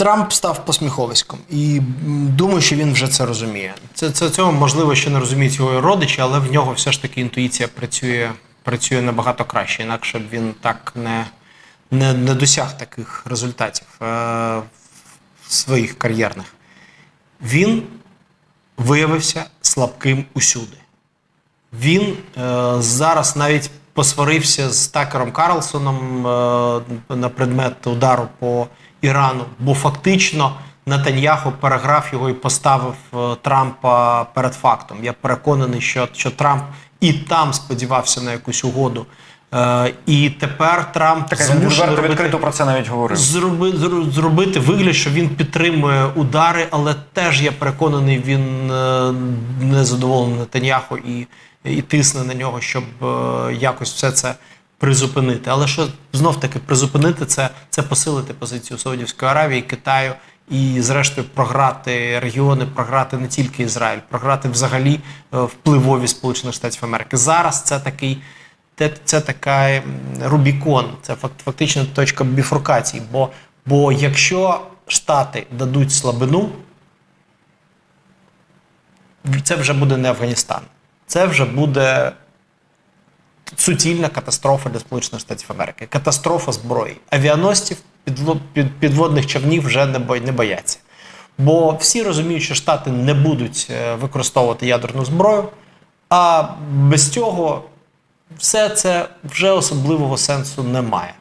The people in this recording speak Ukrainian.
Трамп став посміховиськом, і думаю, що він вже це розуміє. Це, це цього можливо ще не розуміють його родичі, але в нього все ж таки інтуїція працює, працює набагато краще, інакше б він так не, не, не досяг таких результатів е, своїх кар'єрних. Він виявився слабким усюди. Він е, зараз навіть посварився з Такером Карлсоном е, на предмет удару по Ірану, бо фактично Натаньяху переграв його і поставив е, Трампа перед фактом. Я переконаний, що, що Трамп і там сподівався на якусь угоду. Е, і тепер Трамп Так змушений робити- відкрито про це навіть говорив. зроби, зробити вигляд, що він підтримує удари, але теж я переконаний, він е, не задоволений Нетаньяху і, і тисне на нього, щоб е, якось все це призупинити. Але що знов таки призупинити це, це посилити позицію Саудівської Аравії, Китаю. І, зрештою, програти регіони, програти не тільки Ізраїль, програти взагалі е, впливові Сполучених Штатів Америки. Зараз це такий це, така Рубікон, це фак- фактично точка біфуркації. Бо, бо якщо Штати дадуть слабину, це вже буде не Афганістан. Це вже буде суцільна катастрофа для Сполучених Штатів Америки. Катастрофа зброї. Авіаносців, підводних човнів вже не, бояться. Бо всі розуміють, що Штати не будуть е, використовувати ядерну зброю, а без цього все це вже особливого сенсу немає.